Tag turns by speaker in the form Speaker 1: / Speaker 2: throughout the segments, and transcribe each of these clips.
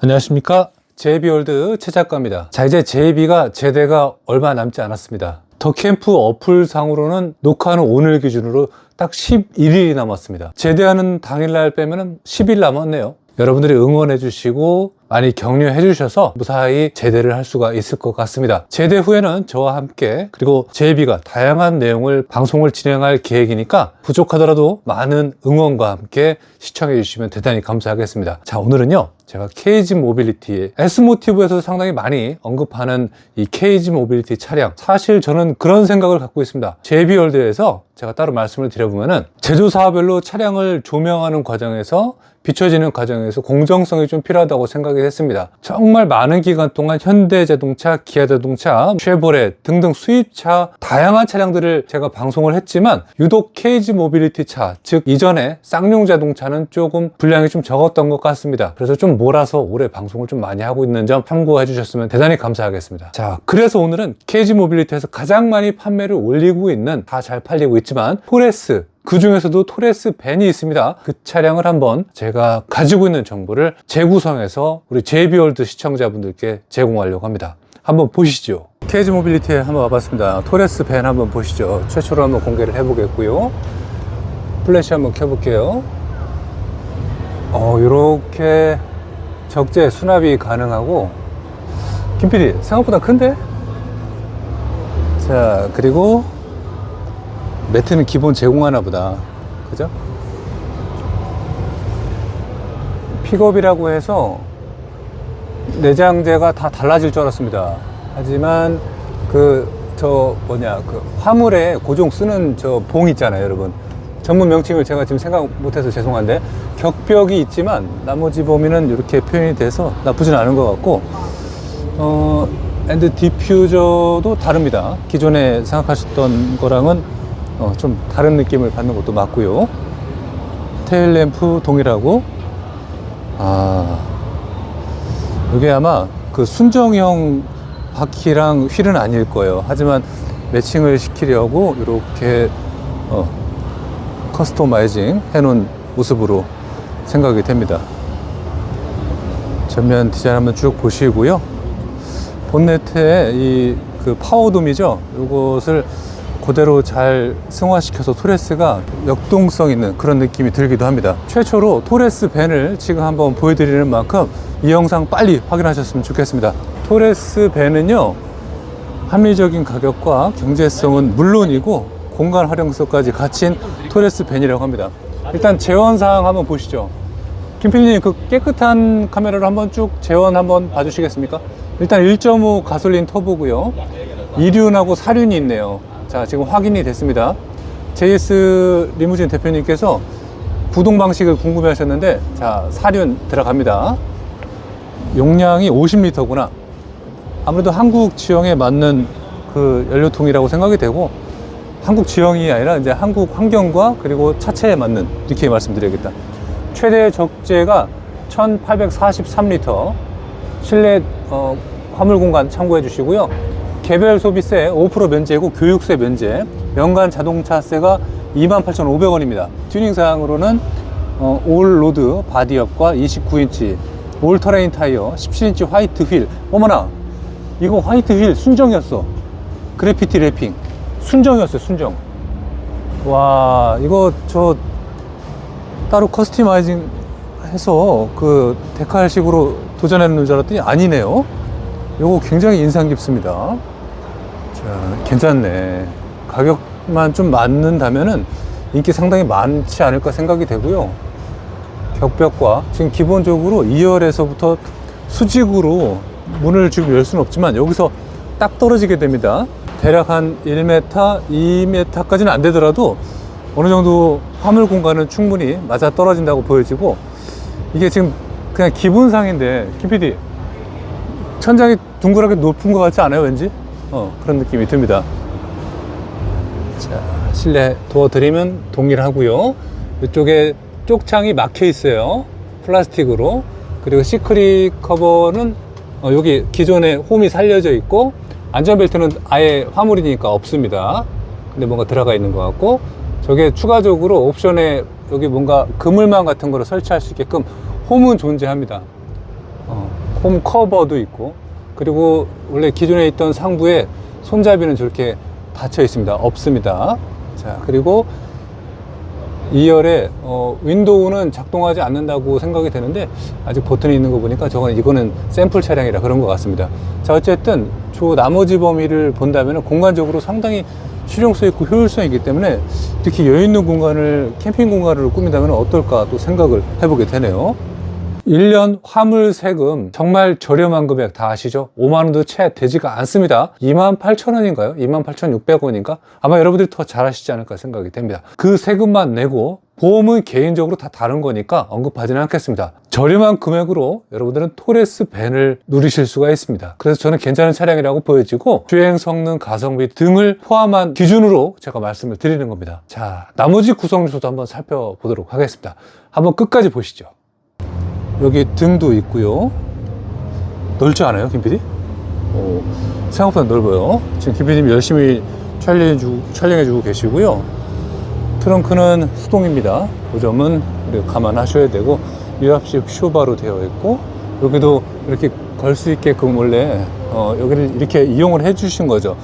Speaker 1: 안녕하십니까? 제이비월드 최 작가입니다. 자 이제 제이비가 제대가 얼마 남지 않았습니다. 더 캠프 어플 상으로는 녹화하는 오늘 기준으로 딱 11일이 남았습니다. 제대하는 당일날 빼면 10일 남았네요. 여러분들이 응원해 주시고 많이 격려해 주셔서 무사히 제대를 할 수가 있을 것 같습니다. 제대 후에는 저와 함께 그리고 제이비가 다양한 내용을 방송을 진행할 계획이니까 부족하더라도 많은 응원과 함께 시청해 주시면 대단히 감사하겠습니다. 자 오늘은요 제가 케이지 모빌리티의 S모티브에서 상당히 많이 언급하는 이 케이지 모빌리티 차량 사실 저는 그런 생각을 갖고 있습니다. 제이비월드에서 제가 따로 말씀을 드려보면은 제조사별로 차량을 조명하는 과정에서 비춰지는 과정에서 공정성이 좀 필요하다고 생각이 했습니다. 정말 많은 기간 동안 현대자동차, 기아자동차, 쉐보레 등등 수입차 다양한 차량들을 제가 방송을 했지만 유독 케이지 모빌리티 차, 즉 이전에 쌍용 자동차는 조금 분량이 좀 적었던 것 같습니다. 그래서 좀 몰아서 올해 방송을 좀 많이 하고 있는 점 참고해 주셨으면 대단히 감사하겠습니다. 자, 그래서 오늘은 케이지 모빌리티에서 가장 많이 판매를 올리고 있는 다 잘 팔리고 있지만 포레스 그 중에서도 토레스 벤이 있습니다. 그 차량을 한번 제가 가지고 있는 정보를 재구성해서 우리 제이비월드 시청자분들께 제공하려고 합니다. 한번 보시죠. 케이지 모빌리티에 한번 와봤습니다. 토레스 벤 한번 보시죠. 최초로 한번 공개를 해보겠고요. 플래시 한번 켜볼게요. 어, 이렇게 적재 수납이 가능하고 김PD 생각보다 큰데? 자 그리고 매트는 기본 제공하나 보다. 그죠? 픽업이라고 해서 내장재가 다 달라질 줄 알았습니다. 하지만 그 저 뭐냐 그 화물에 고정 쓰는 저 봉 있잖아요, 여러분. 전문 명칭을 제가 지금 생각 못해서 죄송한데 격벽이 있지만 나머지 범위는 이렇게 표현이 돼서 나쁘진 않은 것 같고 어 앤드 디퓨저도 다릅니다. 기존에 생각하셨던 거랑은 어, 좀 다른 느낌을 받는 것도 맞고요. 테일 램프 동일하고 아 이게 아마 그 순정형 바퀴랑 휠은 아닐 거예요. 하지만 매칭을 시키려고 이렇게 어, 커스터마이징 해놓은 모습으로 생각이 됩니다. 전면 디자인 한번 쭉 보시고요. 본네트에 이 그 파워돔이죠. 이것을 그대로 잘 승화시켜서 토레스가 역동성 있는 그런 느낌이 들기도 합니다. 최초로 토레스 벤을 지금 한번 보여드리는 만큼 이 영상 빨리 확인하셨으면 좋겠습니다. 토레스 벤은요, 합리적인 가격과 경제성은 물론이고 공간 활용성까지 갖춘 토레스 벤이라고 합니다. 일단 재원사항 한번 보시죠. 김PD님 그 깨끗한 카메라로 한번 쭉 재원 한번 봐주시겠습니까? 일단 1.5 가솔린 터보고요. 2륜하고 4륜이 있네요. 자, 지금 확인이 됐습니다. JS 리무진 대표님께서 구동 방식을 궁금해 하셨는데, 자, 4륜 들어갑니다. 용량이 50리터구나. 아무래도 한국 지형에 맞는 그 연료통이라고 생각이 되고, 한국 지형이 아니라 이제 한국 환경과 그리고 차체에 맞는 이렇게 말씀드려야겠다. 최대 적재가 1843리터. 실내 어, 화물 공간 참고해 주시고요. 개별 소비세 5% 면제고 교육세 면제, 연간 자동차세가 28,500원입니다. 튜닝 사항으로는 어, 올 로드 바디업과 29인치 올 터레인 타이어, 17인치 화이트 휠. 어머나, 이거 화이트 휠 순정이었어. 그래피티 랩핑 순정이었어요. 순정. 와, 이거 저 따로 커스터마이징 해서 그 데칼식으로 도전하는 줄 알았더니 아니네요. 요거 굉장히 인상 깊습니다. 자, 괜찮네. 가격만 좀 맞는다면은 인기 상당히 많지 않을까 생각이 되고요. 격벽과 지금 기본적으로 2열에서부터 수직으로 문을 지금 열 수는 없지만 여기서 딱 떨어지게 됩니다. 대략 한 1m, 2m까지는 안 되더라도 어느 정도 화물 공간은 충분히 맞아 떨어진다고 보여지고 이게 지금 그냥 기분상인데 김PD 천장이 둥그랗게 높은 것 같지 않아요 왠지? 어 그런 느낌이 듭니다. 자 실내 도어드림은 동일하고요. 이쪽에 쪽창이 막혀 있어요. 플라스틱으로. 그리고 시크릿 커버는 어, 여기 기존에 홈이 살려져 있고 안전벨트는 아예 화물이니까 없습니다. 근데 뭔가 들어가 있는 것 같고 저게 추가적으로 옵션에 여기 뭔가 그물망 같은 거를 설치할 수 있게끔 홈은 존재합니다. 어, 홈 커버도 있고 그리고 원래 기존에 있던 상부에 손잡이는 저렇게 닫혀 있습니다. 없습니다. 자 그리고 2열에 어, 윈도우는 작동하지 않는다고 생각이 되는데 아직 버튼이 있는 거 보니까 저건 이거는 샘플 차량이라 그런 것 같습니다. 자 어쨌든 저 나머지 범위를 본다면 공간적으로 상당히 실용성 있고 효율성 있기 때문에 이렇게 여유 있는 공간을 캠핑 공간으로 꾸민다면 어떨까 또 생각을 해보게 되네요. 1년 화물 세금 정말 저렴한 금액 다 아시죠? 5만원도 채 되지가 않습니다. 28,000원인가요? 28,600원인가? 아마 여러분들이 더 잘 아시지 않을까 생각이 됩니다. 그 세금만 내고 보험은 개인적으로 다 다른 거니까 언급하지는 않겠습니다. 저렴한 금액으로 여러분들은 토레스 밴을 누리실 수가 있습니다. 그래서 저는 괜찮은 차량이라고 보여지고 주행 성능, 가성비 등을 포함한 기준으로 제가 말씀을 드리는 겁니다. 자, 나머지 구성 요소도 한번 살펴보도록 하겠습니다. 한번 끝까지 보시죠. 여기 등도 있고요. 넓지 않아요, 김 PD? 오, 생각보다 넓어요. 지금 김 PD님 열심히 촬영해주고, 촬영해주고 계시고요. 트렁크는 수동입니다. 그 점은 감안하셔야 되고, 유압식 쇼바로 되어 있고, 여기도 이렇게 걸 수 있게끔 원래, 어, 여기를 이렇게 이용을 해 주신 거죠.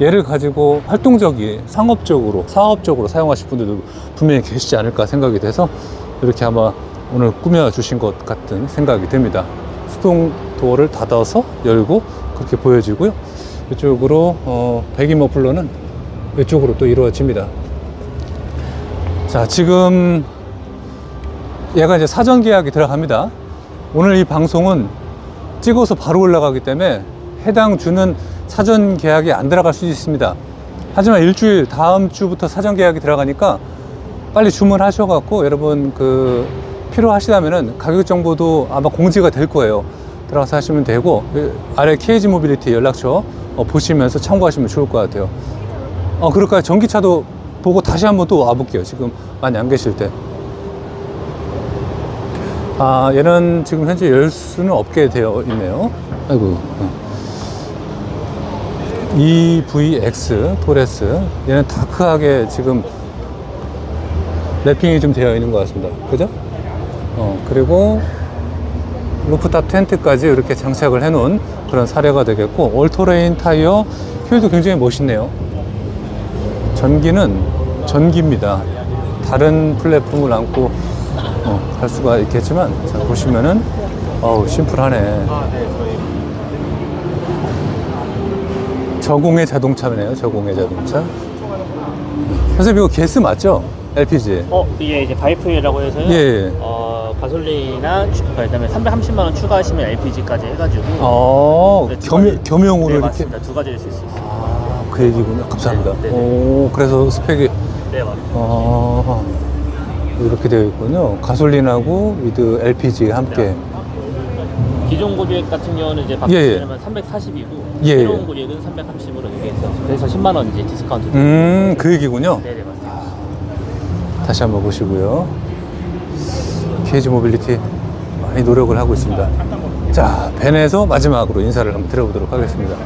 Speaker 1: 얘를 가지고 활동적이, 상업적으로, 사업적으로 사용하실 분들도 분명히 계시지 않을까 생각이 돼서, 이렇게 아마 오늘 꾸며주신 것 같은 생각이 듭니다. 수동 도어를 닫아서 열고 그렇게 보여지고요. 이쪽으로 어, 배기 머플러는 이쪽으로 또 이루어집니다. 자, 지금 얘가 이제 사전 계약이 들어갑니다. 오늘 이 방송은 찍어서 바로 올라가기 때문에 해당 주는 사전 계약이 안 들어갈 수 있습니다. 하지만 일주일 다음 주부터 사전 계약이 들어가니까 빨리 주문하셔갖고 여러분 그 필요하시다면은 가격 정보도 아마 공지가 될 거예요. 들어가서 하시면 되고 그 아래 KG 모빌리티 연락처 어, 보시면서 참고하시면 좋을 것 같아요. 어 그럴까요? 전기차도 보고 다시 한번 또 와볼게요. 지금 많이 안 계실 때. 아 얘는 지금 현재 열 수는 없게 되어 있네요. 아이고. 어. EVX 토레스 얘는 다크하게 지금 랩핑이 좀 되어 있는 것 같습니다. 그죠? 어, 그리고 루프탑 텐트까지 이렇게 장착을 해 놓은 그런 사례가 되겠고, 올토레인 타이어 휠도 굉장히 멋있네요. 전기는 전기입니다. 다른 플랫폼을 안고 어, 갈 수가 있겠지만, 자, 보시면은, 어우, 심플하네. 저공해 자동차네요, 저공해 자동차. 선생님, 이거 게스 맞죠? LPG.
Speaker 2: 어 이게 이제 바이프라고 해서요.
Speaker 1: 예.
Speaker 2: 어 가솔린이나 추, 그다음에 330만 원 추가하시면 LPG까지 해가지고.
Speaker 1: 어,
Speaker 2: 네, 두
Speaker 1: 겸,
Speaker 2: 가지-
Speaker 1: 겸용으로
Speaker 2: 네
Speaker 1: 이렇게.
Speaker 2: 맞습니다. 두 가지를 쓸 수 있어요.
Speaker 1: 아, 그 얘기군요. 감사합니다.
Speaker 2: 네, 네, 네.
Speaker 1: 오, 그래서 스펙이,
Speaker 2: 네 맞습니다.
Speaker 1: 어, 이렇게 되어 있군요. 가솔린하고 위드 LPG 함께.
Speaker 2: 네. 기존 고객 같은 경우는 이제
Speaker 1: 예, 예.
Speaker 2: 바꾸시면 340이고
Speaker 1: 예,
Speaker 2: 새로운
Speaker 1: 예.
Speaker 2: 고객은 330으로 이렇게 해서 그래서 10만 원 이제 디스카운트.
Speaker 1: 음, 그 얘기군요.
Speaker 2: 네네 맞습니다.
Speaker 1: 다시 한번 보시고요. KG 모빌리티 많이 노력을 하고 있습니다. 자, 벤에서 마지막으로 인사를 한번 드려보도록 하겠습니다.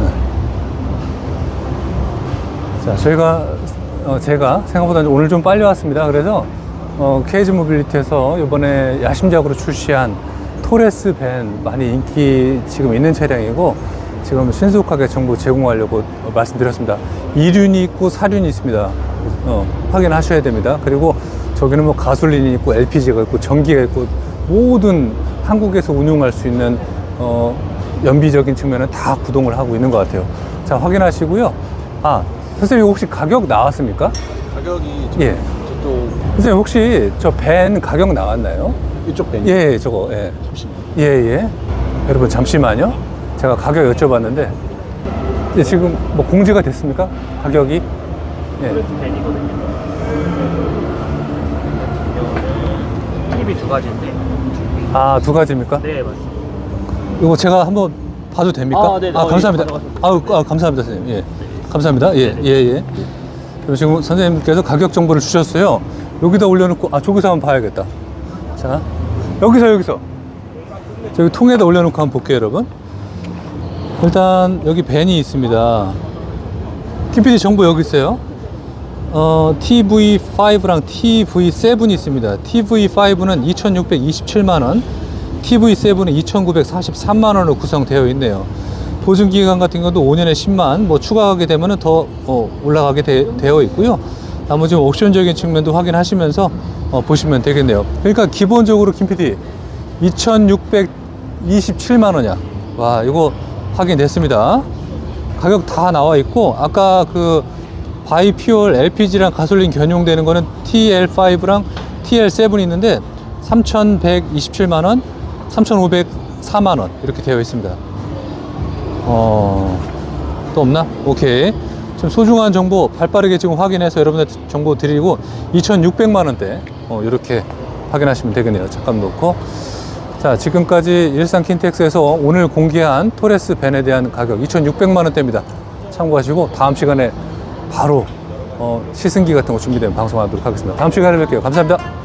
Speaker 1: 네. 자, 저희가, 어, 제가 생각보다 오늘 좀 빨리 왔습니다. 그래서, 어, KG 모빌리티에서 이번에 야심작으로 출시한 토레스 벤 많이 인기 지금 있는 차량이고, 지금 신속하게 정보 제공하려고 말씀드렸습니다. 2륜이 있고 4륜이 있습니다. 어, 확인하셔야 됩니다. 그리고 저기는 뭐 가솔린이 있고 LPG가 있고 전기가 있고 모든 한국에서 운용할 수 있는 어, 연비적인 측면은 다 구동을 하고 있는 것 같아요. 자, 확인하시고요. 아, 선생님 이거 혹시 가격 나왔습니까?
Speaker 3: 가격이 좀
Speaker 1: 예.
Speaker 3: 저쪽
Speaker 1: 선생님 혹시 저 밴 가격 나왔나요?
Speaker 3: 이쪽 밴
Speaker 1: 예, 저거, 예.
Speaker 3: 잠시만요.
Speaker 1: 예, 예. 여러분, 잠시만요. 제가 가격 여쭤봤는데, 예, 지금 뭐 공지가 됐습니까? 가격이? 예.
Speaker 2: 토레스 벤이거든요. 팁이 두 가지인데.
Speaker 1: 아, 두 가지입니까?
Speaker 2: 네 맞습니다.
Speaker 1: 이거 제가 한번 봐도 됩니까?
Speaker 2: 아, 네. 어,
Speaker 1: 감사합니다.
Speaker 2: 예,
Speaker 1: 아우, 아, 감사합니다, 선생님. 예. 감사합니다. 예, 예, 예. 그럼 지금 선생님께서 가격 정보를 주셨어요. 여기다 올려놓고, 아, 저기서 한번 봐야겠다. 자, 여기서, 여기서. 저기 통에다 올려놓고 한번 볼게요, 여러분. 일단, 여기 벤이 있습니다. 김PD 정보 여기 있어요. 어, TV5랑 TV7이 있습니다. TV5는 2,627만원, TV7은 2,943만원으로 구성되어 있네요. 보증기간 같은 경우도 5년에 10만, 뭐 추가하게 되면 더 어, 올라가게 되, 되어 있고요. 나머지 옵션적인 측면도 확인하시면서 어, 보시면 되겠네요. 그러니까 기본적으로 김 PD 2,627만 원이야. 와, 이거 확인됐습니다. 가격 다 나와 있고 아까 그 바이퓨얼 LPG랑 가솔린 견용되는 거는 TL5랑 TL7이 있는데 3,127만 원, 3,504만 원 이렇게 되어 있습니다. 어, 또 없나? 오케이. 지금 소중한 정보 발빠르게 지금 확인해서 여러분한테 정보 드리고 2,600만 원대 어, 이렇게 확인하시면 되겠네요. 잠깐 놓고. 자, 지금까지 일산 킨텍스에서 오늘 공개한 토레스 벤에 대한 가격 2,600만 원대입니다. 참고하시고 다음 시간에 바로 어, 시승기 같은 거 준비되면 방송하도록 하겠습니다. 다음 시간에 뵐게요. 감사합니다.